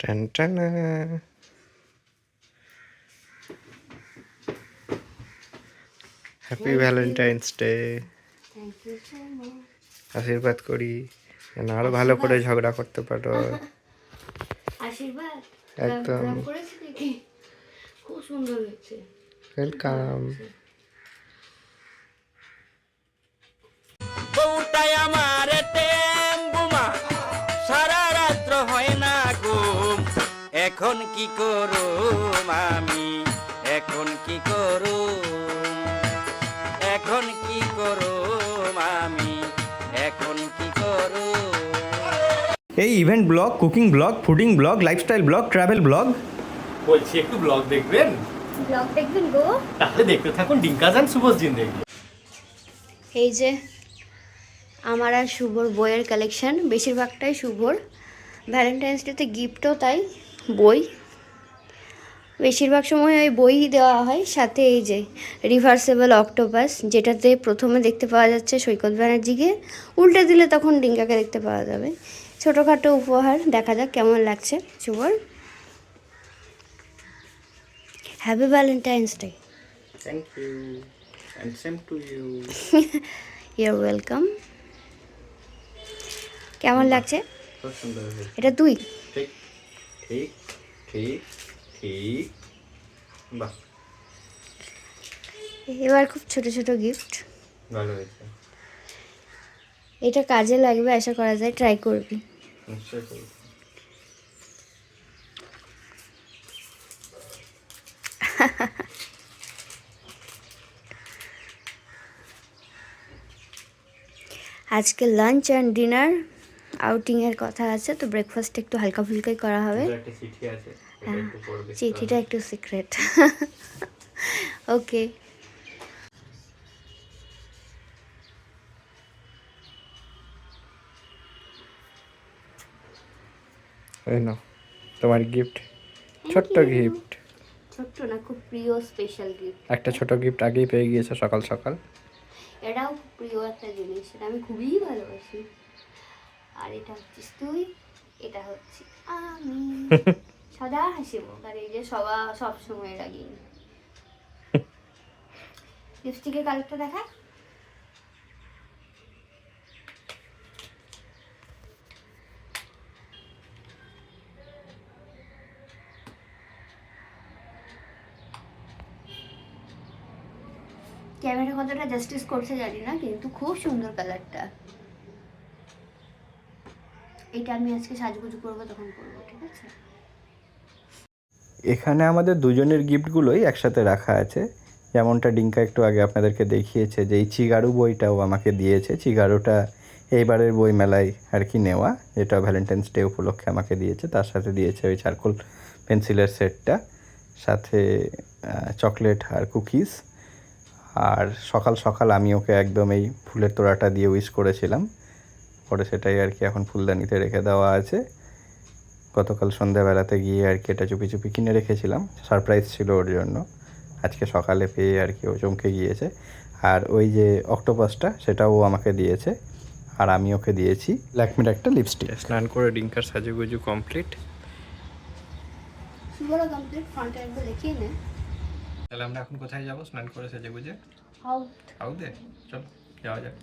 টান টানা happy Valentine's day thank you so much আশীর্বাদ করি। যেন আরও ভালো করে ঝগড়া করতে পারো। আশীর্বাদ। একদম। ওয়েলকাম বউটাই আমার কি করুম আমি? এখন কি করুম? এখন কি করুম আমি? এখন কি করুম? এই event blog cooking blog fooding blog lifestyle blog travel blog বলছি একটু ব্লগ দেখবেন? ব্লগ দেখবেন গো। তাহলে দেখতে থাকুন ডিঙ্কা ডিঙ্কাজান শুভস জিন্দেগি এই যে আমার আর শুভর বইয়ের কালেকশন বেশিরভাগটাই শুভর। ভ্যালেন্টাইন্স ডেতে গিফটও তাই বই। বেশিরভাগ সময় ওই বই দেওয়া হয় সাথে এই যে রিভার্সেবল অক্টোপাস যেটাতে প্রথমে দেখতে পাওয়া যাচ্ছে সৈকত ব্যানার্জিকে। উল্টে দিলে তখন ডিঙ্কাকে দেখতে পাওয়া যাবে। ছোটোখাটো উপহার দেখা যাক কেমন লাগছে। শুভর happy Valentine's day thank you and same to you your welcome কেমন লাগছে? এটা তুই। ঠিক ঠিক ঠিক। ঠিক। বাহ। এবার খুব ছোট ছোট গিফট ভালো হয়েছে। এটা কাজে লাগবে আশা করা যায় ট্রাই করবি। নিশ্চয়ই করব। আজকে লাঞ্চ অ্যান্ড ডিনার আউটিংয়ের কথা আছে তো ব্রেকফাস্ট একটু হালকা ফুলকাই করা হবে। একটা চিঠি আছে। হ্যাঁ, চিঠিটা একটু সিক্রেট ওকে এই নাও তোমার গিফট ছোট্ট গিফট ছোট্ট না খুব প্রিয় স্পেশাল গিফট একটা ছোট গিফট আগেই পেয়ে গিয়েছো সকাল সকাল। এটাও প্রিয় একটা জিনিস এটা আমি খুবই ভালোবাসি। আর এটা হচ্ছিস তুই এটা হচ্ছে আমি। সদা হাসি আর এই যে সবা সব সময় রাগি। লিপস্টিকের কালারটা দেখা ক্যামেরা কতটা জাস্টিস করছে জানি না কিন্তু খুব সুন্দর কালারটা এটা আমি আজকে সাজগুজু করব তখন করব ঠিক আছে? এখানে আমাদের দুজনের গিফটগুলোই একসাথে রাখা আছে। যেমনটা ডিঙ্কা একটু আগে আপনাদেরকে দেখিয়েছে যে, এই চিগারু বইটাও আমাকে দিয়েছে। চিগারুটা এইবারের বই মেলায় আর কি নেওয়া, যেটা ভ্যালেন্টাইন্স ডে উপলক্ষে আমাকে দিয়েছে। তার সাথে দিয়েছে ওই চারকোল পেন্সিলের সেটটা, সাথে চকলেট আর কুকিজ। আর সকাল সকাল আমি ওকে একদম এই ফুলের তোড়াটা দিয়ে উইশ করেছিলাম। পরে সেটাই আর কি এখন ফুলদানিতে রেখে দেওয়া আছে। গতকাল সন্ধ্যাবেলাতে গিয়ে আর কি এটা চুপি চুপি কিনে রেখেছিলাম। সারপ্রাইজ ছিল ওর জন্য। আজকে সকালে পেয়ে আর কি ও চমকে গিয়েছে। আর ওই যে অক্টোপাসটা সেটাও ও আমাকে দিয়েছে। আর আমি ওকে দিয়েছি ল্যাকমির একটা লিপস্টিক স্নান করে ডিঙ্কার সাজুগুজু কমপ্লিট কমপ্লিট ফ্রন্টে একবার দেখিয়ে নে। তাহলে আমরা এখন কোথায় যাব? স্নান করে সেজে গুজে হাউ আউদে চলো যাওয়া যাক।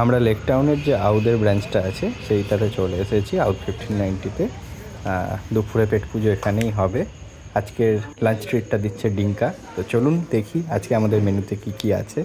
আমরা লেক টাউনের যে আউদের ব্রাঞ্চটা আছে, সেইটাতে চলে এসেছি আউট ফিফটিন নাইনটিতে দুপুরে পেট পুজো এখানেই হবে। আজকের লাঞ্চ ট্রিটটা দিচ্ছে ডিঙ্কা। তো চলুন দেখি আজকে আমাদের মেনুতে কি কি আছে।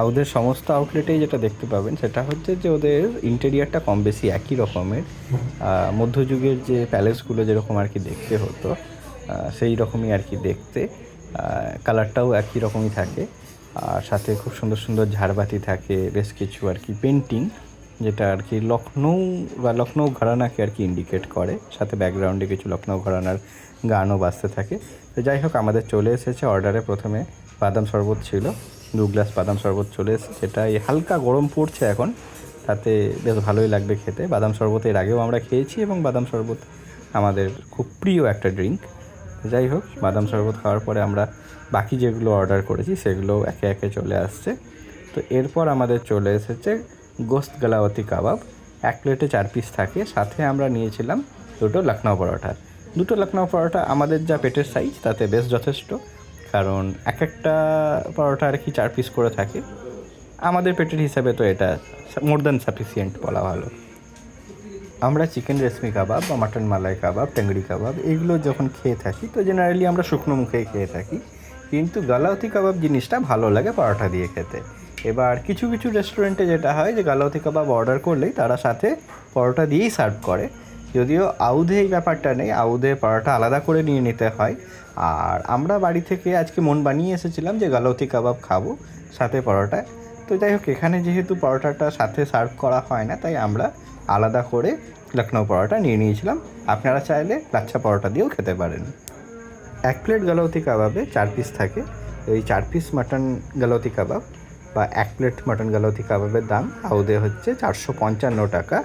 আউদের সমস্ত আউটলেটেই যেটা দেখতে পাবেন, সেটা হচ্ছে যে ওদের ইন্টেরিয়ারটা কম বেশি একই রকমের। মধ্যযুগের যে প্যালেসগুলো যেরকম আর কি দেখতে হতো সেই রকমই আর কি দেখতে। কালারটাও একই রকমই থাকে। আর সাথে খুব সুন্দর সুন্দর ঝাড়বাতি থাকে, বেশ কিছু আর কি পেন্টিং যেটা আর কি লখনৌ বা লখনৌ ঘরানাকে আর কি ইন্ডিকেট করে। সাথে ব্যাকগ্রাউন্ডে কিছু লখনৌ ঘরানার গানও বাজতে থাকে। তো যাই হোক, আমাদের চলে এসেছে অর্ডারে প্রথমে বাদাম শরবত ছিল, দু গ্লাস বাদাম শরবত চলে এসেছে সেটা এই হালকা গরম পড়ছে এখন। তাতে বেশ ভালোই লাগবে খেতে। বাদাম শরবত এর আগেও আমরা খেয়েছি এবং বাদাম শরবত আমাদের খুব প্রিয় একটা ড্রিঙ্ক যাই হোক, বাদাম শরবত খাওয়ার পরে আমরা বাকি যেগুলো অর্ডার করেছি সেগুলো একে একে চলে আসছে। তো এরপর আমাদের চলে এসেছে গোস্ত গালাওয়াতি কাবাব। এক প্লেটে চার পিস থাকে, সাথে আমরা নিয়েছিলাম দুটো লখনৌ পরোটা। দুটো লখনৌ পরোটা আমাদের যা পেটের সাইজ তাতে বেশ যথেষ্ট। কারণ এক একটা পরোটা আর কি চার পিস করে থাকে। আমাদের পেটের হিসাবে তো এটা মোর দ্যান সাফিসিয়েন্ট বলা ভালো। আমরা চিকেন রেশমি কাবাব বা মাটন মালাই কাবাব টেংরি কাবাব এগুলো যখন খেয়ে থাকি, তো জেনারেলি আমরা শুকনো মুখেই খেয়ে থাকি। কিন্তু গালাউতি কাবাব জিনিসটা ভালো লাগে পরোটা দিয়ে খেতে। এবার কিছু কিছু রেস্টুরেন্টে যেটা হয় যে গালাউতি কাবাব অর্ডার করলেই তারা সাথে পরোটা দিয়েই সার্ভ করে। যদিও আউধে এই ব্যাপারটা নেই, আউধে পরোটা আলাদা করে নিয়ে নিতে হয়। আর আমরা বাড়ি থেকে আজকে মন বানিয়ে এসেছিলাম যে গালাউতি কাবাব খাব সাথে পরোটা। তো যাই হোক, এখানে যেহেতু পরোটাটা সাথে সার্ভ করা হয় না, তাই আমরা আলাদা করে লখনৌ পরোটা নিয়ে নিয়েছিলাম। আপনারা চাইলে লাচ্ছা পরোটা দিয়েও খেতে পারেন। এক প্লেট গালাউতি কাবাবে চার পিস থাকে। এই চার পিস মাটন গালাউতি কাবাব বা এক প্লেট মাটন গালাউতি কাবাবের দাম আউদে হচ্ছে চারশো পঞ্চান্ন টাকা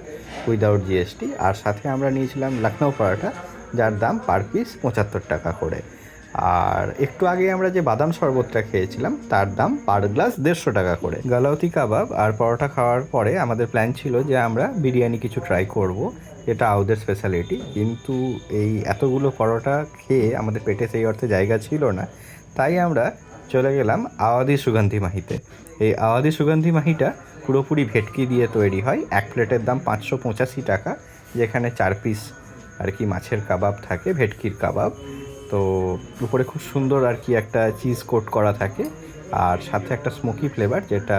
উইদাউট জিএসটি। আর সাথে আমরা নিয়েছিলাম লখনৌ পরোটা, যার দাম পার পিস পঁচাত্তর টাকা করে। আর একটু আগে আমরা যে বাদাম শরবতটা খেয়েছিলাম, তার দাম পার গ্লাস দেড়শো টাকা করে। গালাউতি কাবাব আর পরোটা খাওয়ার পরে আমাদের প্ল্যান ছিল যে আমরা বিরিয়ানি কিছু ট্রাই করব। যেটা আউদের স্পেশালিটি কিন্তু এই এতগুলো পরোটা খেয়ে আমাদের পেটে সেই অর্থে জায়গা ছিল না। তাই আমরা চলে গেলাম আওয়াদি সুগন্ধি মাহিতে। এই আওয়াদি সুগন্ধি মাহিটা পুরোপুরি ভেটকি দিয়ে তৈরি হয়। এক প্লেটের দাম পাঁচশো পঁচাশি টাকা, যেখানে চার পিস আর কি মাছের কাবাব থাকে, ভেটকির কাবাব। তো উপরে খুব সুন্দর আর কি একটা চিজ কোট করা থাকে আর সাথে একটা স্মোকি ফ্লেভার যেটা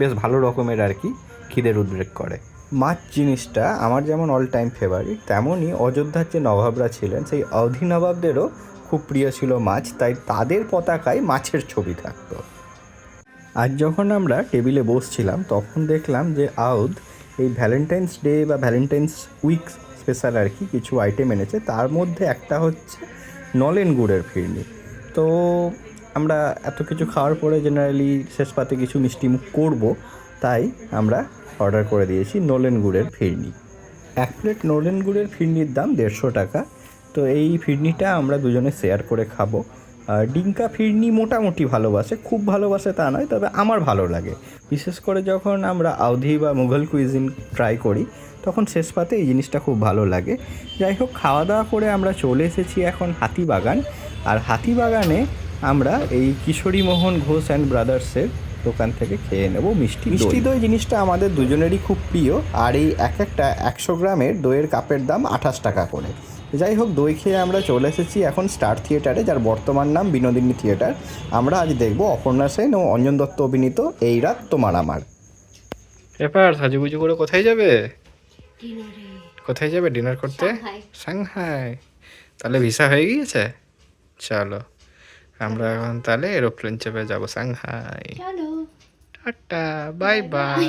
বেশ ভালো রকমের আর কি খিদের উদ্রেক করে। মাছ জিনিসটা আমার যেমন অল টাইম ফেভারিট তেমনই অযোধ্যার যে নবাবরা ছিলেন, সেই অধি নবাবদেরও খুব প্রিয় ছিল মাছ, তাই তাদের পতাকায় মাছের ছবি থাকতো। আজ যখন আমরা টেবিলে বসছিলাম, তখন দেখলাম যে আউদ এই ভ্যালেন্টাইন্স ডে বা ভ্যালেন্টাইন্স উইক স্পেশাল আর কি কিছু আইটেম এনেছে। তার মধ্যে একটা হচ্ছে নলেন গুড়ের ফিরনি তো আমরা এত কিছু খাওয়ার পরে জেনারেলি শেষ পাতে কিছু মিষ্টিমুখ করব, তাই আমরা অর্ডার করে দিয়েছি নলেন গুড়ের ফিরনি এক প্লেট নলেন গুড়ের ফিরনির দাম দেড়শো টাকা। তো এই ফিরনিটা আমরা দুজনে শেয়ার করে খাব। আর ডিঙ্কা ফিরনি মোটামুটি ভালোবাসে, খুব ভালোবাসে তা নয়, তবে আমার ভালো লাগে। বিশেষ করে যখন আমরা আউধি বা মুঘল কুইজিন ট্রাই করি তখন শেষ পাতে এই জিনিসটা খুব ভালো লাগে। যাই হোক খাওয়া দাওয়া করে আমরা চলে এসেছি এখন হাতিবাগান। আর হাতিবাগানে আমরা এই কিশোরী মোহন ঘোষ অ্যান্ড ব্রাদার্সের দোকান থেকে খেয়ে নেব মিষ্টি মিষ্টি দই জিনিসটা আমাদের দুজনেরই খুব প্রিয়। আর এই এক একটা একশো গ্রামের দইয়ের কাপের দাম আঠাশ টাকা করে। যাই হোক দই খেয়ে আমরা চলে এসেছি এখন স্টার থিয়েটারে যার বর্তমান নাম বিনোদিনী থিয়েটার। আমরা আজ দেখব অপর্ণা সেন ও অঞ্জন দত্ত অভিনীত এই রাত তোমার আমার। ব্যাপার সাজুগুজু করে কোথায় যাবে? কোথায় যাবে ডিনার করতে? সাংহাই। তাহলে ভিসা হয়ে গিয়েছে? চলো আমরা এখন তাহলে এরোপ্লেন চেপে যাব সাংহাই। Tata bye bye.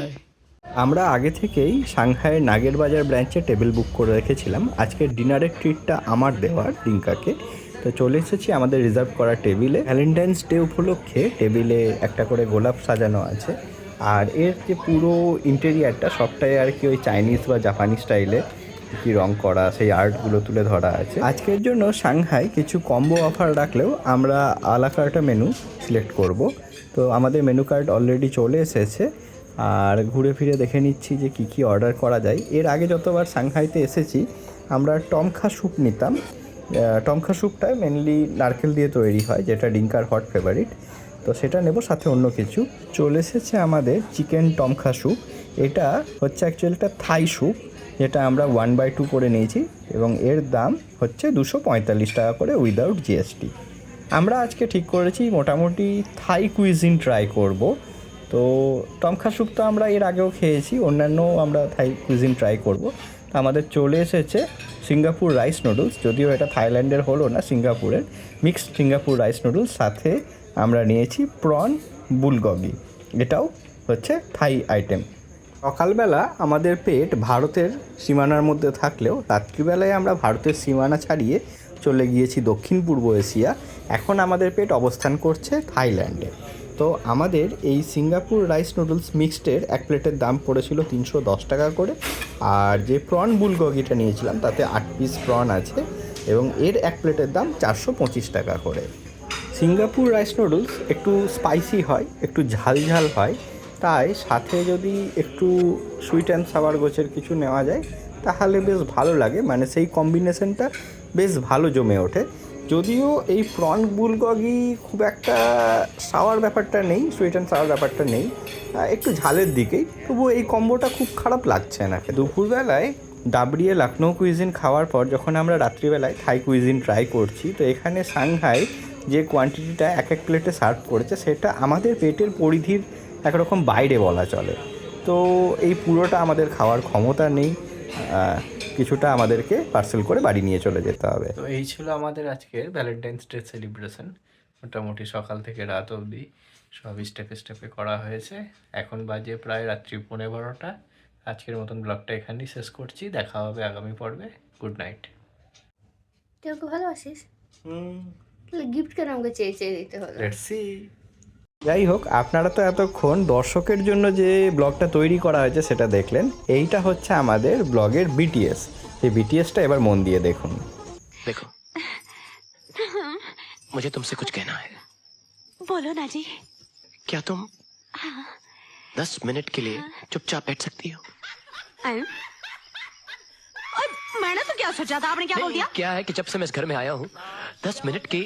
আমরা আগে থেকেই সাংহাইয়ের নাগের বাজার ব্রাঞ্চে টেবিল বুক করে রেখেছিলাম। আজকের ডিনারের ট্রিটটা আমার দেওয়ার ডিঙ্কাকে তো চলে এসেছি আমাদের রিজার্ভ করা টেবিলে। ভ্যালেন্টাইন্স ডে উপলক্ষে টেবিলে একটা করে গোলাপ সাজানো আছে। আর এর যে পুরো ইন্টেরিয়ারটা সবটাই আর কি ওই চাইনিজ বা জাপানি স্টাইলে কি রং করা, সেই আর্টগুলো তুলে ধরা আছে। আজকের জন্য সাংহাই কিছু কম্বো অফার রাখলেও আমরা আলাকার্টা মেনু সিলেক্ট করব। তো আমাদের মেনু কার্ড অলরেডি চলে এসেছে। আর ঘুরে ফিরে দেখে নিচ্ছি যে কি কি অর্ডার করা যায়। এর আগে যতবার সাংহাইতে এসেছি, আমরা টমখা স্যুপ নিতাম। টমখা স্যুপটা মেনলি নারকেল দিয়ে তৈরি হয়, যেটা ডিঙ্কার হট ফেভারিট তো সেটা নেব সাথে অন্য কিছু। চলে এসেছে আমাদের চিকেন টমখা স্যুপ। এটা হচ্ছে অ্যাকচুয়ালি একটা থাই স্যুপ, যেটা আমরা ওয়ান বাই টু করে নিয়েছি এবং এর দাম হচ্ছে দুশো পঁয়তাল্লিশ টাকা করে উইদাউট জিএসটি আমরা আজকে ঠিক করেছি, মোটামুটি থাই কুইজিন ট্রাই করব। তো টমখা স্যুপ তো আমরা এর আগেও খেয়েছি, অন্যান্য আমরা থাই কুইজিন ট্রাই করব। আমাদের চলে এসেছে সিঙ্গাপুর রাইস নুডলস যদিও এটা থাইল্যান্ডের হলো না, সিঙ্গাপুরের মিক্সড সিঙ্গাপুর রাইস নুডলস সাথে আমরা নিয়েছি প্রন বুলগগি। এটাও হচ্ছে থাই আইটেম। সকালবেলা আমাদের পেট ভারতের সীমানার মধ্যে থাকলেও রাত্রিবেলায় আমরা ভারতের সীমানা ছাড়িয়ে চলে গিয়েছি দক্ষিণ পূর্ব এশিয়া। এখন আমাদের পেট অবস্থান করছে থাইল্যান্ডে। তো আমাদের এই সিঙ্গাপুর রাইস নুডলস মিক্সডের এক প্লেটের দাম পড়েছিল তিনশো দশ টাকা করে। আর যে প্রন বুলগগিটা নিয়েছিলাম তাতে আট পিস প্রন আছে এবং এর এক প্লেটের দাম চারশো পঁচিশ টাকা করে। সিঙ্গাপুর রাইস নুডলস একটু স্পাইসি হয়, একটু ঝাল ঝাল হয়। তাই সাথে যদি একটু সুইট অ্যান্ড সাওয়ার গোছের কিছু নেওয়া যায়, তাহলে বেশ ভালো লাগে। মানে সেই কম্বিনেশনটা বেশ ভালো জমে ওঠে। যদিও এই প্রন বুলগগি খুব একটা সাওয়ার ব্যাপারটা নেই সুইট অ্যান্ড সাওয়ার ব্যাপারটা নেই। একটু ঝালের দিকেই। তবু এই কম্বোটা খুব খারাপ লাগছে না। দুপুরবেলায় ডাবরিয়ে লখনৌ কুইজিন খাওয়ার পর যখন আমরা রাত্রিবেলায় থাই কুইজিন ট্রাই করছি, তো এখানে সাংহাই যে কোয়ান্টিটিটা এক এক প্লেটে সার্ভ করেছে সেটা আমাদের পেটের পরিধির একরকম বাইরে বলা চলে। তো এই পুরোটা আমাদের খাওয়ার ক্ষমতা নেই কিছুটা আমাদেরকে পার্সেল করে বাড়ি নিয়ে চলে যেতে হবে। তো এই ছিল আমাদের আজকের ভ্যালেন্টাইন্স ডে সেলিব্রেশন মোটামুটি সকাল থেকে রাত অবধি সব স্টেপে স্টেপে করা হয়েছে। এখন বাজে প্রায় রাত্রি পনেরো বারোটা। আজকের মতন ব্লগটা এখানেই শেষ করছি। দেখা হবে আগামী পর্বে। গুড নাইট তুই ওকে ভালোবাসিস? তাহলে গিফট কেন আমাকে চেয়ে চেয়ে দিতে হলো লেটস সি যাই হোক আপনারা তো এতক্ষণ দর্শকের জন্য যে ব্লগটা তৈরি করা হয়েছে সেটা দেখলেন এইটা হচ্ছে আমাদের ব্লগের বিটিএস এই বিটিএসটা এবার মন দিয়ে দেখুন देखो मुझे तुमसे कुछ कहना है बोलो ना जी क्या तुम दस मिनट के लिए चुपचाप बैठ सकती हो अरे, मैंने तो क्या सोचा था आपने क्या बोल नहीं, दिया क्या है कि जब से मैं इस घर में आया हूँ दस मिनट की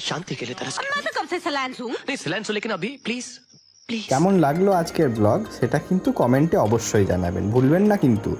शांति के लिए तरस गया मैं तो कब से सलाइन हूँ नहीं सिलेंस लेकिन अभी प्लीज प्लीज কেমন লাগলো আজকের ব্লগ সেটা কিন্তু কমেন্টে অবশ্যই জানাবেন ভুলবেন না কিন্তু